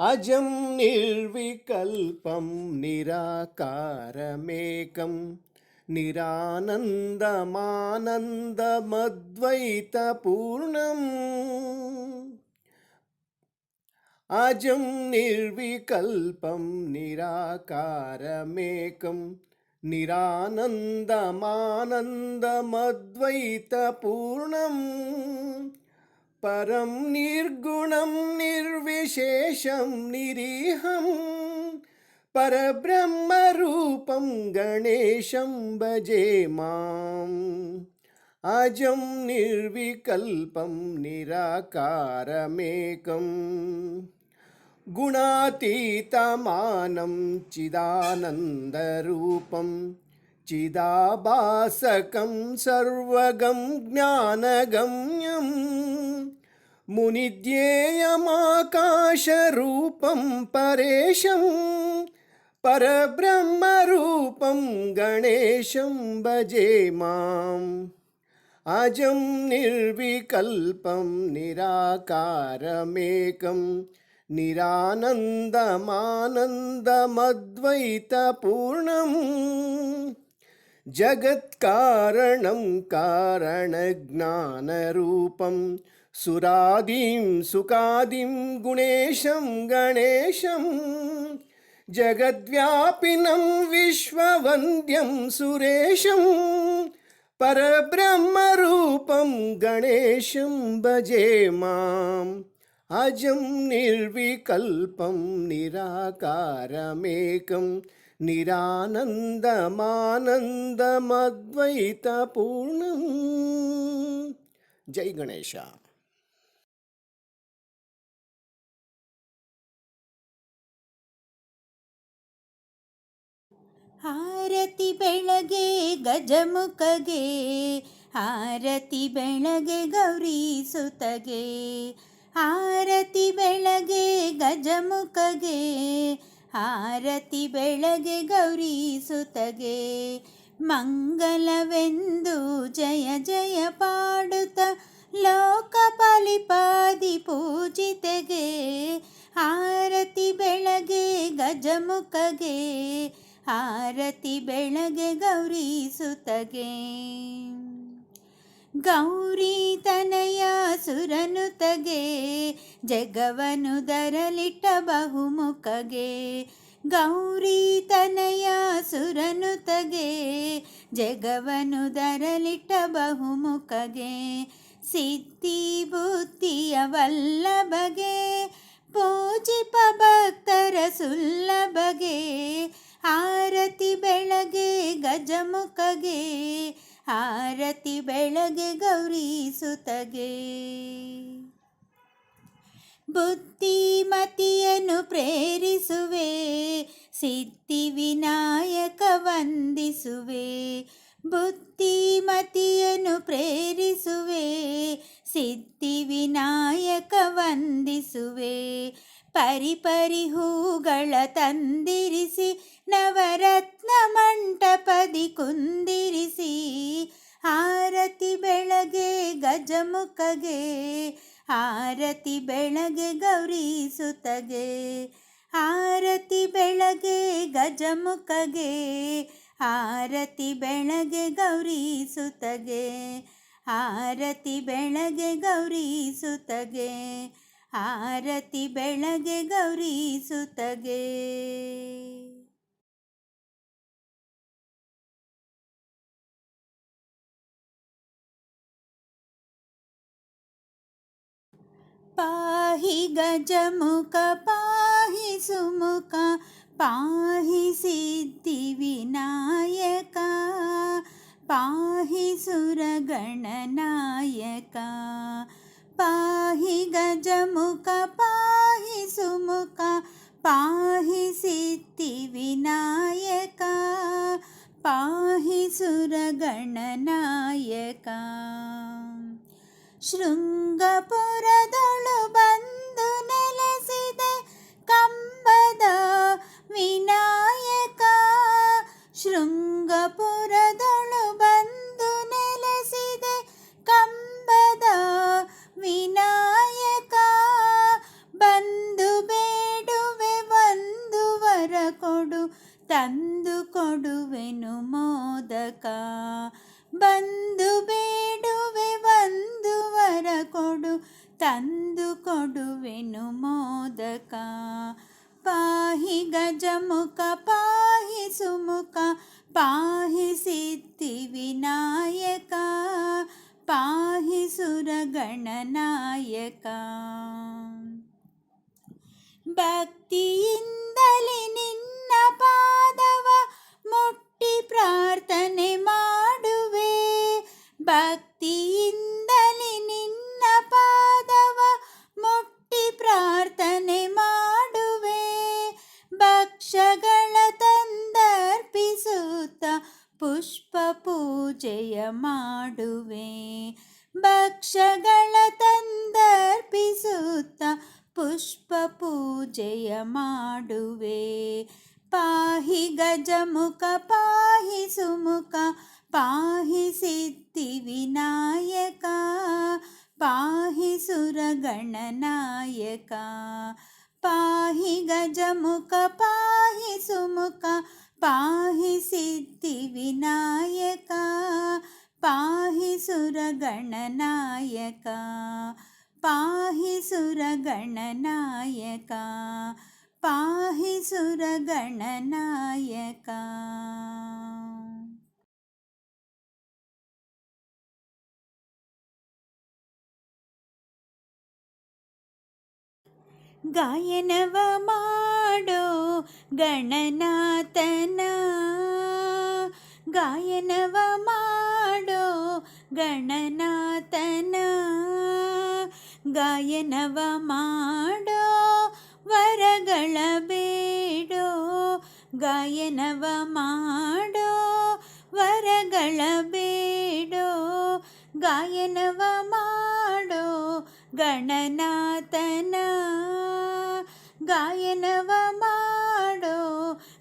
అజం నిర్వికల్పం నిరాకారమేకం నిరానందమానందమద్వైతపూర్ణం. అజం నిర్వికల్పం నిరాకారమేకం నిరానందమానందమద్వైతపూర్ణం. परं निर्गुणं निर्विशेषं निरीहं परब्रह्मरूपं गणेशं भजे माम् अजं निर्विकल्पं निराकारमेकम् गुणातीतमानं चिदानन्दरूपं चिदाभासकं सर्वगं ज्ञानगम्यं मुनिध्येयमाकाशरूपं परेशं परब्रह्मरूपं गणेशं भजे माम् अजं निर्विकल्पं निराकारमेकं निरानन्दमानन्दमद्वैतपूर्णम् जगत्कारणं कारणज्ञानरूपं சுராதிம் சுகாதிம் குணேஷம் கணேஷம் ஜகத்வியாபினம் விஸ்வவந்தியம் சுரேஷம் பரபிரம்மரூபம் கணேஷம் பஜே மாம் அஜம் நிர்விகல்பம் நிராகாரமேகம் நிரானந்தமானந்தமத்வைத பூர்ணம் ஜெய் கணேஷா ಆರತಿ ಬೆಳಗ್ಗೆ ಗಜಮುಖಗೆ ಆರತಿ ಬೆಳಗ್ಗೆ ಗೌರಿ ಸುತಗೆ ಆರತಿ ಬೆಳಗ್ಗೆ ಗಜಮುಖಗೆ ಆರತಿ ಬೆಳಗ್ಗೆ ಗೌರಿ ಸುತಗೆ. ಮಂಗಲವೆಂದು ಜಯ ಜಯ ಪಾಡುತ್ತ ಲೋಕ ಪಾಲಿಪಾದಿ ಪೂಜಿತೆಗೆ ಆರತಿ ಬೆಳಗ್ಗೆ ಗಜಮುಖಗೆ ಆರತಿ ಬೆಳಗ್ಗೆ ಗೌರಿ ಸುತಗೆ. ಗೌರಿ ತನಯ ಸುರನುತಗೆ ಜಗವನು ದರಲಿಟ್ಟ ಬಹುಮುಖಗೆ. ಗೌರಿ ತನಯ ಸುರನುತಗೆ ಜಗವನು ದರಲಿಟ್ಟ ಬಹುಮುಖಗೆ. ಸಿದ್ಧಿ ಬುದ್ಧಿಯ ವಲ್ಲಭಗೆ ಪೂಜಿಪ ಭಕ್ತರ ಸುಲ್ಲಭಗೆ. ಆರತಿ ಬೆಳಗ್ಗೆ ಗಜಮುಖಗೆ ಆರತಿ ಬೆಳಗ್ಗೆ ಗೌರಿ ಸುತಗೆ. ಬುದ್ಧಿಮತಿಯನ್ನು ಪ್ರೇರಿಸುವೆ, ಸಿದ್ಧಿ ವಿನಾಯಕ ವಂದಿಸುವೆ. ಬುದ್ಧಿಮತಿಯನ್ನು ಪ್ರೇರಿಸುವೆ, ಸಿದ್ಧಿ ವಿನಾಯಕ ವಂದಿಸುವೆ. ಪರಿಪರಿ ಹೂಗಳ ತಂದಿರಿಸಿ ನವರತ್ನ ಮಂಟಪದಿ ಕುಂದಿರಿಸಿ, ಆರತಿ ಬೆಳಗ್ಗೆ ಗಜಮುಖಗೆ, ಆರತಿ ಬೆಳಗ್ಗೆ ಗೌರಿ ಆರತಿ ಬೆಳಗ್ಗೆ ಗಜಮುಖಗೆ, ಆರತಿ ಬೆಳಗ್ಗೆ ಗೌರಿ ಆರತಿ ಬೆಳಗ್ಗೆ ಗೌರಿ ಆರತಿ ಬೆಳಗ್ಗೆ ಗೌರಿ पाहि गजमुख पाहि सुमुख पाहि सिद्धिविनायका पाहि सुरगणनायका पाहि गजमुख पाहि सुमुख पाहि विनायका पाहि सुरगणनायका। ಶೃಂಗಪುರದಳು ಬಂದು ನೆಲೆಸಿದೆ ಕಂಬದ ವಿನಾಯಕ. ಶೃಂಗಪುರದೊಳು ಬಂದು ನೆಲೆಸಿದೆ ಕಂಬದ ವಿನಾಯಕ. ಬಂದು ಬೇಡುವೆ ಒಂದು ವರ ಕೊಡು, ತಂದು ಕೊಡುವೆನು ಮೋದಕ. ಬಂದು ಬೇ ಪಾಹಿ ಗಜಮುಖ ಪಾಹಿ ಸುಮುಖ ಪಾಹಿ ಸಿದ್ಧಿ ವಿನಾಯಕ ಪಾಹಿ ಸುರಗಣನಾಯಕ ಭಕ್ತಿಯಿಂದಲೇ ಭಕ್ಷಗಳ ತಂದರ್ಪಿಸುತ್ತ ಪುಷ್ಪ ಪೂಜೆಯ ಮಾಡುವೆ. ಪಾಹಿ ಗಜಮುಖ ಪಾಹಿ ಸುಮುಖ, ಪಾಹಿ ಸಿದ್ಧಿ ವಿನಾಯಕ, ಪಾಹಿ ಸುರಗಣನಾಯಕ ಪಾಹಿ ಗಜಮುಖ ಪಾಹಿ ಸುಮುಖ, ಪಾಹಿ ಸಿದ್ಧಿ ವಿನಾಯಕ, ಪಾಹಿ ಸುರಗಣನಾಯಕ ಪಾಹಿ ಸುರಗಣನಾಯಕ ಪಾಹಿ ಸುರಗಣನಾಯಕ ಗಾಯನವ ಮಾಡೋ ಗಣನಾಥನ ಗಾಯನವ ಮಾಡೋ ಗಣನಾಥನ ಗಾಯನವ ಮಾಡೋ, ವರಗಳ ಬೇಡೋ, ಗಾಯನವ ಮಾಡೋ, ವರಗಳ ಬೇಡೋ, ಗಾಯನವ ಮಾಡೋ, ಗಣನಾಥನ ಗಾಯನವ ಮಾಡೋ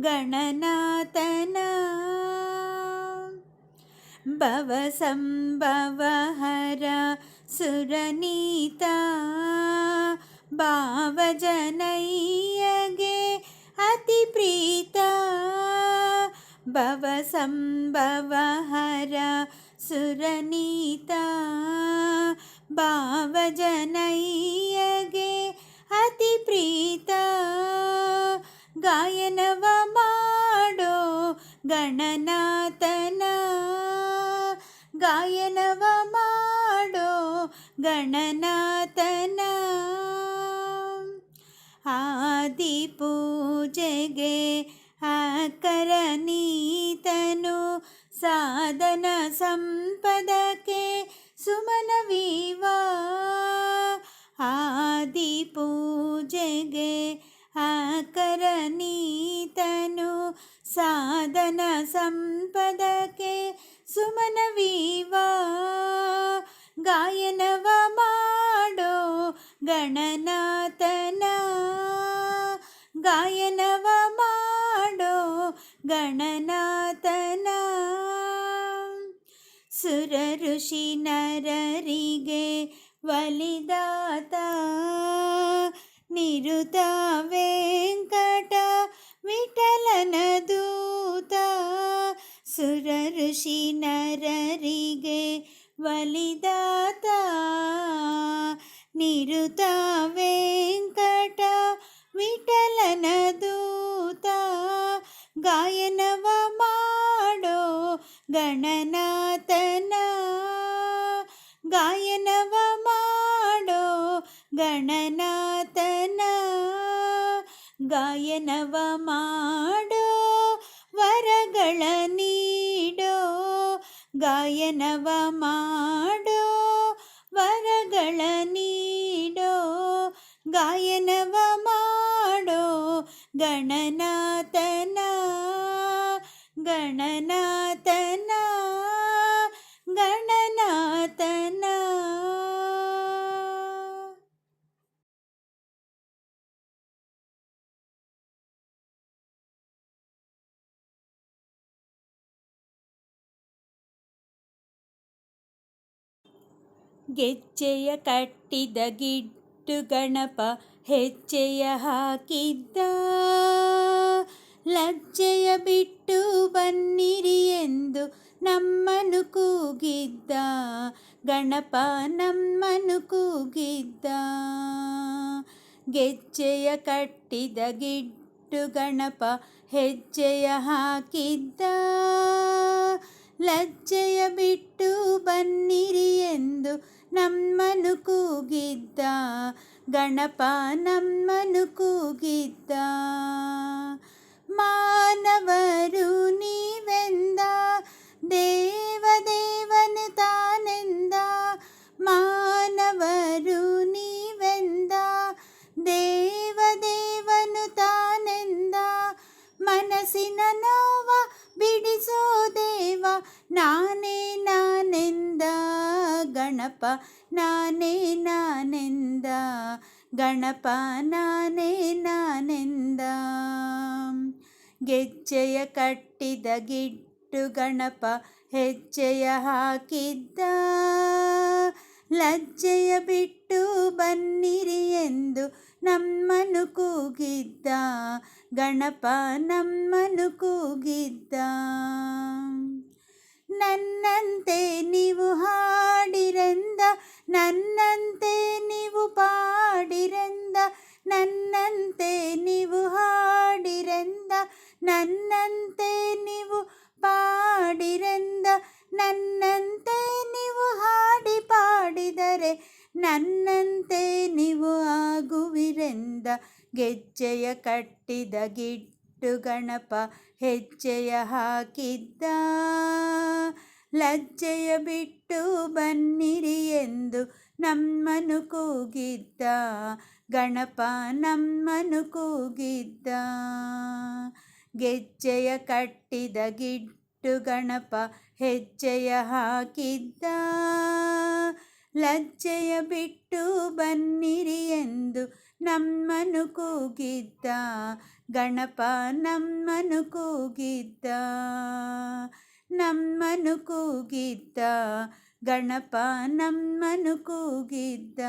ಗಣನಾಥನ भव संबवर सुरनीता। भावजनैयगे अतिप्रीता। भव संभव सुरनीता। भावजनैयगे अतिप्रीता। गायनव माडो गणनातन ಗಾಯನವ ಮಾಡೋ ಗಣನಾಥನ. ಆದಿ ಪೂಜೆಗೆ ಆಕರನೀತನು ಸಾಧನ ಸಂಪದಕ್ಕೆ ಸುಮನವೀವಾ. ಆದಿ ಪೂಜೆಗೆ ಆಕರನೀತನು ಸಾಧನ ಸಂಪದಕ್ಕೆ ಸುಮನವೀವಾ, ಗಾಯನವ ಮಾಡೋ ಗಣನಾಥನ. ಗಾಯನವ ಮಾಡೋ ಗಣನಾಥನ. ಸುರ ಋಷಿ ನರರಿಗೆ ವಲಿದಾತ, ನಿರುತ ವೆಂಕಟ ವಿಠಲನ ದೂತ ಸುರ ಋಷಿ ನರರಿಗೆ ವಲಿದಾತ. ನಿರುತ ವೆಂಕಟ ವಿಠಲನ ದೂತ, ಗಾಯನವ ಮಾಡೋ ಗಣನಾಥನ. ಗಾಯನವ ಮಾಡೋ ಗಣನಾಥನ. ಗಾಯನವ ಮಾಡೋ ವರಗಳ ನೀಡೋ ಗಾಯನವ ಮಾಡೋ ವರಗಳ ನೀಡೋ ಗಾಯನವ ಮಾಡೋ ಗಣನಾಥನ ಗಣನಾಥನ ಗೆಜ್ಜೆಯ ಕಟ್ಟಿದ ಗಿಡ್ಡು ಗಣಪ ಹೆಜ್ಜೆಯ ಹಾಕಿದ್ದ. ಲಜ್ಜೆಯ ಬಿಟ್ಟು ಬನ್ನಿರಿ ಎಂದು ನಮ್ಮನು ಕೂಗಿದ್ದ. ಗಣಪ ನಮ್ಮನು ಕೂಗಿದ್ದ. ಗೆಜ್ಜೆಯ ಕಟ್ಟಿದ ಗಿಟ್ಟು ಗಣಪ ಹೆಜ್ಜೆಯ ಹಾಕಿದ್ದ. ಲಜ್ಜೆಯ ಬಿಟ್ಟು ಬನ್ನಿರಿ ಎಂದು ನಮ್ಮನು ಕೂಗಿದ್ದ. ಗಣಪ ನಮ್ಮನು ಕೂಗಿದ್ದ. ಮಾನವರು ನೀವೆಂದ? ದೇವದೇವನು ಗಣಪ ನಾನೇ ನಾನೆಂದ, ಗಣಪ ನಾನೇ ನಾನೆಂದ. ಗೆಜ್ಜೆಯ ಕಟ್ಟಿದ ಗಿಟ್ಟು ಗಣಪ ಹೆಜ್ಜೆಯ ಹಾಕಿದ್ದ, ಲಜ್ಜೆಯ ಬಿಟ್ಟು ಬನ್ನಿರಿ ಎಂದು ನಮ್ಮನು ಕೂಗಿದ್ದ, ಗಣಪ ನಮ್ಮನು ಕೂಗಿದ್ದ. ನನ್ನಂತೆ ನೀವು ಹಾಡಿರೆಂದ, ನನ್ನಂತೆ ನೀವು ಪಾಡಿರೆಂದ, ನನ್ನಂತೆ ನೀವು ಹಾಡಿರೆಂದ, ನನ್ನಂತೆ ನೀವು ಪಾಡಿರೆಂದ, ನನ್ನಂತೆ ನೀವು ಹಾಡಿ ಪಾಡಿದರೆ, ನನ್ನಂತೆ ನೀವು ಆಗುವಿರೆಂದ, ಗೆಜ್ಜೆಯ ಕಟ್ಟಿದ ಗಿಟ್ಟು ಗಣಪ ಹೆಜ್ಜೆಯ ಹಾಕಿದ್ದ. ಲಜ್ಜೆಯ ಬಿಟ್ಟು ಬನ್ನಿರಿ ಎಂದು ನಮ್ಮನು ಕೂಗಿದ್ದ. ಗಣಪ ನಮ್ಮನು ಕೂಗಿದ್ದ. ಗೆಜ್ಜೆಯ ಕಟ್ಟಿದ ಗಿಟ್ಟು ಗಣಪ ಹೆಜ್ಜೆಯ ಹಾಕಿದ್ದ. ಲಜ್ಜೆಯ ಬಿಟ್ಟು ಬನ್ನಿರಿ ಎಂದು ನಮ್ಮನು ಕೂಗಿದ್ದ ಗಣಪ ನಮ್ಮನು ಕೂಗಿದ್ದ ನಮ್ಮನು ಕೂಗಿದ್ದ ಗಣಪ ನಮ್ಮನು ಕೂಗಿದ್ದ.